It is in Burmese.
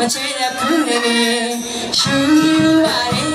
မချဲတဲ့ဘူးလေရှူရရ